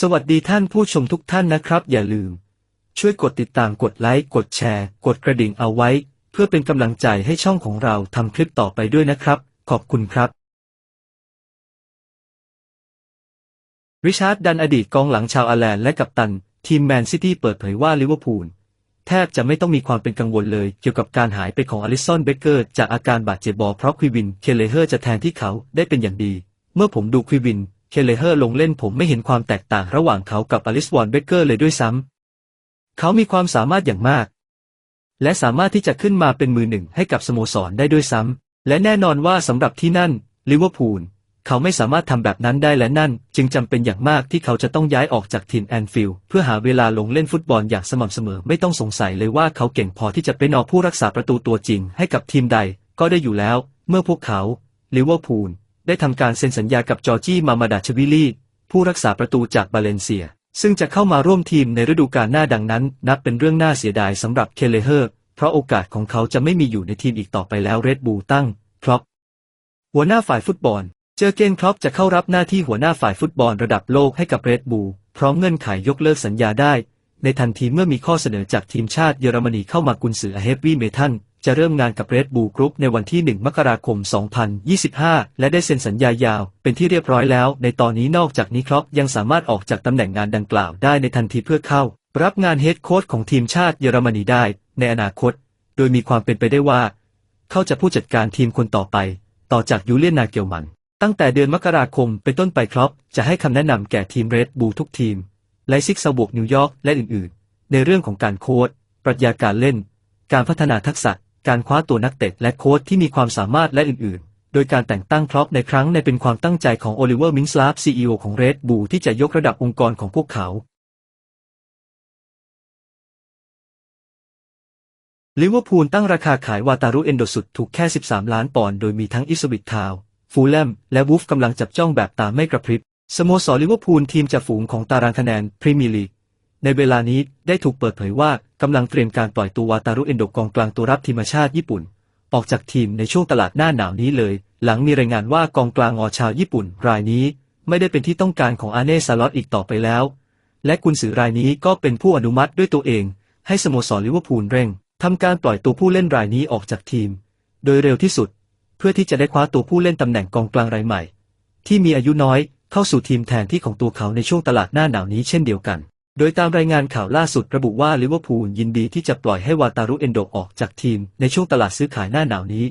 สวัสดีท่านผู้ชมทุกท่านนะครับ อย่าลืม ช่วยกดติดตามกดไลค์กดแชร์ กดกระดิ่งเอาไว้ เพื่อเป็นกำลังใจให้ช่องของเราทำคลิปต่อไปด้วยนะครับ ขอบคุณครับ ริชาร์ดดันอดีตกองหลังชาวอาแลนด์และกัปตัน ทีมแมนซิตี้เปิดเผยว่าลิเวอร์พูลแทบจะไม่ต้องมีความเป็นกังวลเลย เกี่ยวกับการหายไปของอลิสันเบเกอร์จากอาการบาดเจ็บบอเพราะควิวิน เคเลเฮอร์จะแทนที่เขาได้เป็นอย่างดี เมื่อผมดูควิวิน เคเลเฮอร์ลงเล่นผมไม่เห็นความแตกต่างระหว่างเขากับอลิสวอนเบเกอร์เลยด้วยซ้ำ เขามีความสามารถอย่างมาก และสามารถที่จะขึ้นมาเป็นมือหนึ่งให้กับสโมสรได้ด้วยซ้ำ และแน่นอนว่าสำหรับที่นั่นลิเวอร์พูลเขาไม่สามารถทำแบบนั้นได้และนั่น จึงจำเป็นอย่างมากที่เขาจะต้องย้ายออกจากทีมแอนฟิลด์เพื่อหาเวลาลงเล่นฟุตบอลอย่างสม่ำเสมอไม่ต้องสงสัยเลยว่าเขาเก่งพอที่จะเป็นอผู้รักษาประตูตัวจริงให้กับทีมใดก็ได้อยู่แล้ว เมื่อพวกเขาลิเวอร์พูล ได้ทำการเซ็นสัญญากับจอร์จี้มามาดาชวิลลี่ผู้รักษาประตูจากบาเลนเซีย ซึ่งจะเข้ามาร่วมทีมในฤดูกาลหน้าดังนั้น นับเป็นเรื่องน่าเสียดายสำหรับเคเลเฮอร์ เพราะโอกาสของเขาจะไม่มีอยู่ในทีมอีกต่อไปแล้วเรดบูลตั้งครอปหัวหน้าฝ่ายฟุตบอล เจอเกนครอปจะเข้ารับหน้าที่หัวหน้าฝ่ายฟุตบอลระดับโลกให้กับเรดบูลพร้อมเงื่อนไขยยกเลิกสัญญาได้ ในทันทีเมื่อมีข้อเสนอจากทีมชาติเยอรมนีเข้ามากุนสือเฮฟวี่เมทัล จะเริ่มงานกับเรดบูลกรุ๊ปในวันที่ 1 มกราคม 2025 และได้เซ็นสัญญายาว เป็นที่เรียบร้อยแล้ว ในตอนนี้นอกจากนี้ครอปยังสามารถออกจากตำแหน่งงานดังกล่าวได้ในทันทีเพื่อเข้า รับงานเฮดโค้ชของทีมชาติเยอรมนีได้ ในอนาคต โดยมีความเป็นไปได้ว่า เขาจะผู้จัดการทีมคนต่อไป ต่อจากยูเลียนนาเกลมันตั้งแต่เดือนมกราคมเป็นต้นไปครอปจะให้คำแนะนำแก่ทีมเรดบูทุกทีม ไลซิกซาบวกนิวยอร์กและอื่นๆ ในเรื่องของการโค้ชปรัชญาการเล่น การพัฒนาทักษะ การคว้าตัวนักเตะและโค้ชที่มีความสามารถและอื่น ๆ โดยการแต่งตั้งครอปในครั้งในเป็นความตั้งใจของโอลิเวอร์มินส์ลาฟซีอีโอของเรดบูที่จะยกระดับองค์กรของพวกเขาลิเวอร์พูลตั้งราคาขายวาตารุเอนโดสุดถูกแค่ 13 ล้านปอนด์โดยมีทั้งอิสวิตทาวฟูลแลม และวูฟกำลังจับจ้องแบบตาไม่กระพริบ สโมสรลิเวอร์พูลทีมจ่าฝูงของตารางคะแนนพรีเมียร์ลีกในเวลานี้ได้ถูกเปิดเผยว่า กำลังเตรียมการปล่อยตัววาตารุเอนโดกองกลางตัวรับทีมชาติญี่ปุ่น ออกจากทีมในช่วงตลาดหน้าหนาวนี้เลย หลังมีรายงานว่ากองกลางอชาวญี่ปุ่น รายนี้ไม่ได้เป็นที่ต้องการของอาเน่ซาลอตอีกต่อไปแล้ว และกุนสือรายนี้ก็เป็นผู้อนุมัติด้วยตัวเอง ให้สโมสรลิเวอร์พูลเร่งทำการปล่อยตัวผู้เล่นรายนี้ออกจากทีม โดยเร็วที่สุด เพื่อที่จะได้คว้าตัวผู้เล่นตำแหน่งกองกลางรายใหม่ ที่มีอายุน้อยเข้าสู่ทีมแทนที่ของตัวเขาในช่วงตลาดหน้าหนาวนี้เช่นเดียวกัน โดยตามรายงานข่าวล่าสุดระบุว่าลิเวอร์พูลยินดีที่จะปล่อยให้วาตารุเอนโดออกจากทีมในช่วงตลาดซื้อขายหน้าหนาวนี้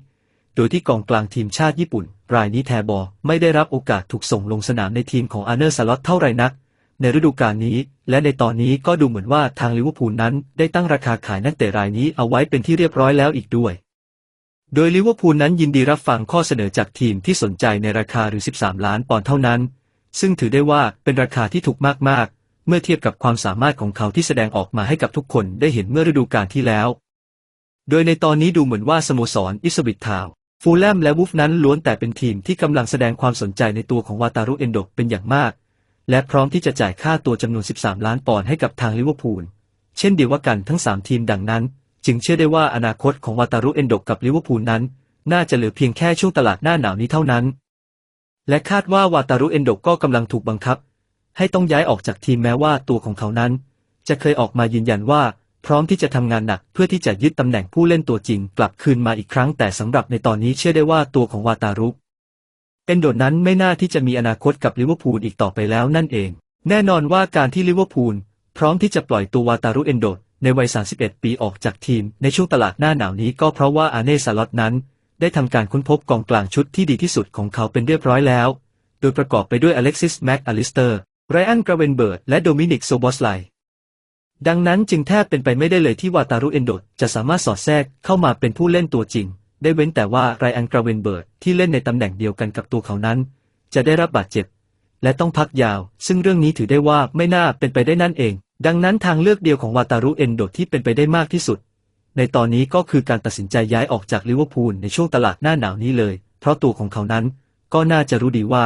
โดยที่กองกลางทีมชาติญี่ปุ่น รายนี้แทบอไม่ได้รับโอกาสถูกส่งลงสนามในทีมของอาร์เนอร์สล็อตเท่าไรนัก ในฤดูกาลนี้ และในตอนนี้ก็ดูเหมือนว่าทางลิเวอร์พูลนั้นได้ตั้งราคาขายนักเตะรายนี้เอาไว้เป็นที่เรียบร้อยแล้วอีกด้วย โดยลิเวอร์พูลนั้นยินดีรับฟังข้อเสนอจากทีมที่สนใจในราคาหรือ 13 ล้านปอนด์เท่านั้น ซึ่งถือได้ว่าเป็นราคาที่ถูกมากๆ เมื่อเทียบกับความสามารถของเขาที่แสดงออกมาให้กับทุกคนได้เห็นเมื่อฤดูกาลที่แล้ว โดยในตอนนี้ดูเหมือนว่าสโมสรอิสวิตทาวฟูลแลมและวูฟนั้นล้วนแต่เป็นทีมที่กำลังแสดงความสนใจในตัวของวาตารุเอนโดเป็นอย่างมาก และพร้อมที่จะจ่ายค่าตัวจำนวน 13 ล้านปอนด์ให้กับทางลิเวอร์พูล เช่นเดียวกันทั้ง 3 ทีมดังนั้น จึงเชื่อได้ว่าอนาคตของวาตารุเอนโดกับลิเวอร์พูลนั้น น่าจะเหลือเพียงแค่ช่วงตลาดหน้าหนาวนี้เท่านั้น และคาดว่าวาตารุเอนโดก็กำลังถูกบังคับ ให้ต้องย้ายออกจากทีมแม้ว่าตัวของเขานั้น จะเคยออกมายืนยันว่า พร้อมที่จะทำงานหนักเพื่อที่จะยึดตำแหน่งผู้เล่นตัวจริงกลับคืนมาอีกครั้ง แต่สำหรับในตอนนี้เชื่อได้ว่าตัวของวาตารุเอนโดนั้นไม่น่าที่จะมีอนาคตกับลิเวอร์พูลอีกต่อไปแล้วนั่นเอง แน่นอนว่าการที่ลิเวอร์พูลพร้อมที่จะปล่อยตัววาตารุเอนโดในวัย 31 ปีออกจากทีม ในช่วงตลาดหน้าหนาวนี้ก็เพราะว่าอาเน่ซาลอตนั้น ได้ทำการค้นพบกองกลางชุดที่ดีที่สุดของเขาเป็นเรียบร้อยแล้ว โดยประกอบไปด้วยอเล็กซิสแม็กอลิสเตอร์ ไรอันกราเวนเบิร์ดและโดมินิกโซบอสไลดังนั้นจึงแทบเป็นไปไม่ได้เลยที่วาตารุเอนโดจะสามารถสอดแทรกเข้ามาเป็นผู้เล่นตัวจริง ได้เว้นแต่ว่าไรอันกราเวนเบิร์ดที่เล่นในตำแหน่งเดียวกันกับตัวเขานั้น จะได้รับบาดเจ็บ และต้องพักยาว ซึ่งเรื่องนี้ถือได้ว่าไม่น่าเป็นไปได้นั่นเอง ดังนั้นทางเลือกเดียวของวาตารุเอนโดที่เป็นไปได้มากที่สุด ในตอนนี้ก็คือการตัดสินใจย้ายออกจากลิเวอร์พูลในช่วงตลาดหน้าหนาวนี้เลย เพราะตัวของเขานั้นก็น่าจะรู้ดีว่า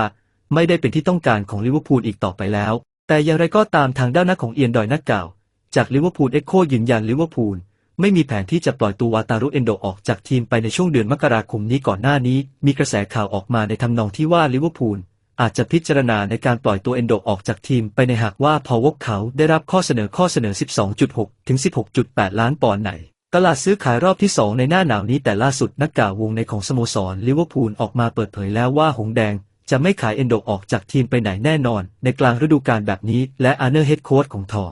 ไม่ได้เป็นที่ต้องการของลิเวอร์พูลอีกต่อไปแล้ว แต่อย่างไรก็ตามทางด้านนักของเอียนดอยนักกล่าว จากลิเวอร์พูลเอ็กโคยืนยันลิเวอร์พูลไม่มีแผนที่จะปล่อยตัววาตารุเอนโดออกจากทีมไปในช่วงเดือนมกราคมนี้ก่อนหน้านี้ มีกระแสข่าวออกมาในทำนองที่ว่าลิเวอร์พูลอาจจะพิจารณาในการปล่อยตัวเอนโดออกจากทีมไปในหากว่าพอวกเขาได้รับข้อเสนอข้อเสนอ 12.6 ถึง 16.8 ล้านปอนด์ไหนตลาดซื้อขายรอบที่ 2 ในหน้าหนาวนี้แต่ล่าสุดนักกล่าววงในของสโมสรลิเวอร์พูลออกมาเปิดเผยแล้วว่าหงแดง จะไม่ขายเอนโดออกจากทีมไปไหนแน่นอน ในกลางฤดูกาลแบบนี้ และอาร์เนอร์เฮดโค้ชของทอ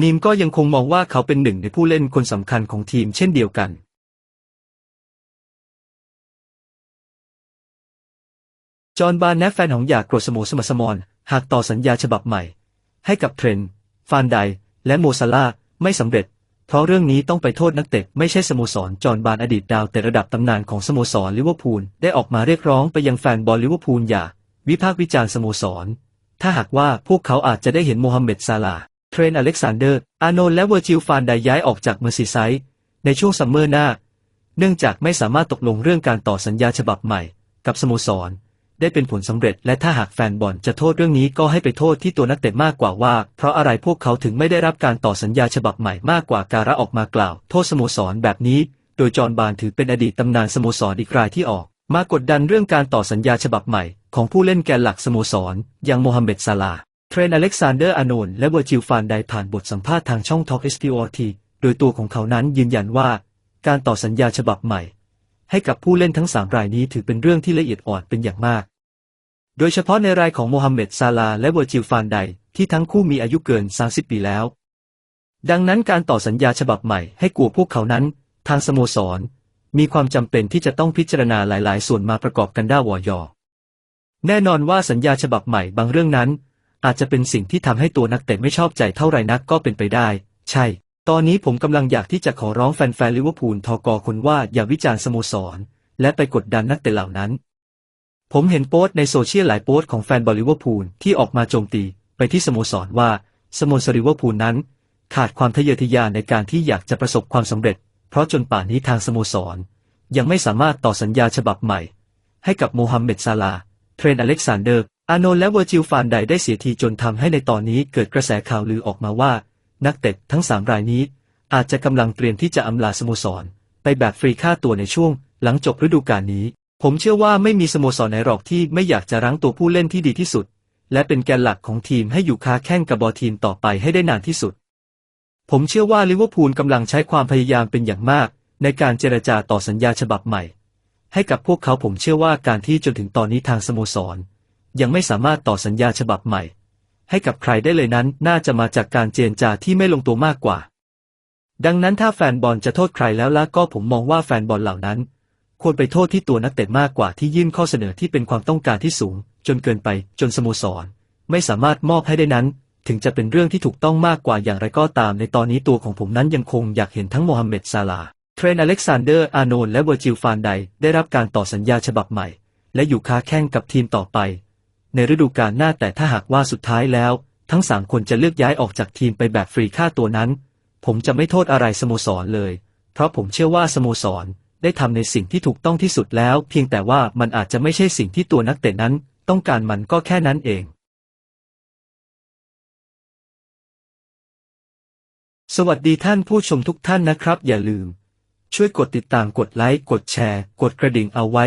นีมก็ยังคงมองว่าเขาเป็นหนึ่งในผู้เล่นคนสำคัญของทีมเช่นเดียวกันจอห์นบาร์แนฟแฟนของอยากกรดสโมสรสมอนหากต่อสัญญาฉบับใหม่ ให้กับเทรนฟานไดและโมซาลาไม่สำเร็จ เพราะเรื่องนี้ต้องไปโทษนักเตะไม่ใช่สโมสรจอห์นบาร์อดีตดาวเตะระดับตำนานของสโมสรลิเวอร์พูลได้ออกมาเรียกร้องไปยังแฟนบอลลิเวอร์พูลอย่า วิพากษ์วิจารณ์สโมสร ถ้าหากว่าพวกเขาอาจจะได้เห็นโมฮัมเหม็ดซาลาเทรนอเล็กซานเดอร์ อาโนและเวอร์จิลฟานไดย้ายออกจากเมอร์ซีไซด์ในช่วงซัมเมอร์หน้า เนื่องจากไม่สามารถตกลงเรื่องการต่อสัญญาฉบับใหม่ กับสโมสร ได้เป็นผลสำเร็จ และถ้าหากแฟนบอลจะโทษเรื่องนี้ก็ให้ไปโทษที่ตัวนักเตะมากกว่าว่า เพราะอะไรพวกเขาถึงไม่ได้รับการต่อสัญญาฉบับใหม่มากกว่าการะออกมากล่าว โทษสโมสรแบบนี้ โดยจอห์นบานถือเป็นอดีตตำนานสโมสรอีกรายที่ออก มากดดันเรื่องการต่อสัญญาฉบับใหม่ ของผู้เล่นแกนหลักสโมสรอย่างโมฮัมเหม็ดซาลาเทรนอเล็กซานเดอร์อานนและเวอร์จิลฟานไดผ่านบทสัมภาษณ์ทางช่อง Talk s p o t โดยตัวของเขานั้นยืนยันว่า การต่อสัญญาฉบับใหม่ ให้กับผู้เล่นทั้งสามรายนี้ถือเป็นเรื่องที่ละเอียดอ่อนเป็นอย่างมาก โดยเฉพาะในรายของโมฮัมเหม็ดซาลาและเวอร์จิลฟานไดที่ทั้งคู่มีอายุเกิน 30 ปีแล้ว ดังนั้นการต่อสัญญาฉบับใหม่ให้กลัวพวกเขานั้น ทางสโมสร มีความจำเป็นที่จะต้องพิจารณาหลาย ๆ ส่วนมาประกอบกันได้วอยอแน่นอนว่าสัญญาฉบับใหม่บางเรื่องนั้น อาจจะเป็นสิ่งที่ทำให้ตัวนักเตะไม่ชอบใจเท่าไรนักก็เป็นไปได้ ใช่ ตอนนี้ผมกำลังอยากที่จะขอร้องแฟนๆลิเวอร์พูลทอกอคนว่าอย่าวิจารณ์สโมสร และไปกดดันนักเตะเหล่านั้น ผมเห็นโพสต์ในโซเชียลหลายโพสต์ของแฟนบอลลิเวอร์พูลที่ออกมาโจมตีไปที่สโมสรว่าสโมสรลิเวอร์พูลนั้น ขาดความทะเยอทะยานในการที่อยากจะประสบความสำเร็จ เพราะจนป่านนี้ทางสโมสร ยังไม่สามารถต่อสัญญาฉบับใหม่ ให้กับโมฮัมเหม็ดซาลาเทรนอเล็กซานเดอร์ อาโนและเวอร์จิลฟานไดได้เสียทีจนทำให้ในตอนนี้เกิดกระแสข่าวลือออกมาว่า นักเตะทั้งสามรายนี้ อาจจะกำลังเตรียมที่จะอำลาสโมสร ไปแบบฟรีค่าตัวในช่วง หลังจบฤดูกาลนี้ ผมเชื่อว่าไม่มีสโมสรไหนหรอกที่ไม่อยากจะรั้งตัวผู้เล่นที่ดีที่สุด และเป็นแกนหลักของทีมให้อยู่ค้าแข่งกับบอทีมต่อไปให้ได้นานที่สุด ผมเชื่อว่าลิเวอร์พูลกำลังใช้ความพยายามเป็นอย่างมาก ในการเจรจาต่อสัญญาฉบับใหม่ ให้กับพวกเขาผมเชื่อว่าการที่จนถึงตอนนี้ทางสโมสร ยังไม่สามารถต่อสัญญาฉบับใหม่ ให้กับใครได้เลยนั้น น่าจะมาจากการเจรจาที่ไม่ลงตัวมากกว่า ดังนั้นถ้าแฟนบอลจะโทษใครแล้วล่ะก็ผมมองว่าแฟนบอลเหล่านั้น ควรไปโทษที่ตัวนักเตะมากกว่าที่ยื่นข้อเสนอที่เป็นความต้องการที่สูง จนเกินไปจนสโมสร ไม่สามารถมอบให้ได้นั้น ถึงจะเป็นเรื่องที่ถูกต้องมากกว่าอย่างไรก็ตาม ในตอนนี้ตัวของผมนั้นยังคงอยากเห็นทั้งโมฮัมเหม็ดซาลาเทรนอเล็กซานเดอร์อาโนนและเวอร์จิลฟานไดได้รับการต่อสัญญาฉบับใหม่ และอยู่ค้าแข่งกับทีมต่อไป ในฤดูกาลหน้าแต่ถ้าหากว่าสุดท้ายแล้ว ทั้งสามคนจะเลือกย้ายออกจากทีมไปแบบฟรีค่าตัวนั้น ผมจะไม่โทษอะไรสโมสรเลย เพราะผมเชื่อว่าสโมสรได้ทำในสิ่งที่ถูกต้องที่สุดแล้ว เพียงแต่ว่ามันอาจจะไม่ใช่สิ่งที่ตัวนักเตะนั้น ต้องการมันก็แค่นั้นเอง สวัสดีท่านผู้ชมทุกท่านนะครับ อย่าลืม ช่วยกดติดตามกดไลค์กดแชร์ กดกระดิ่งเอาไว้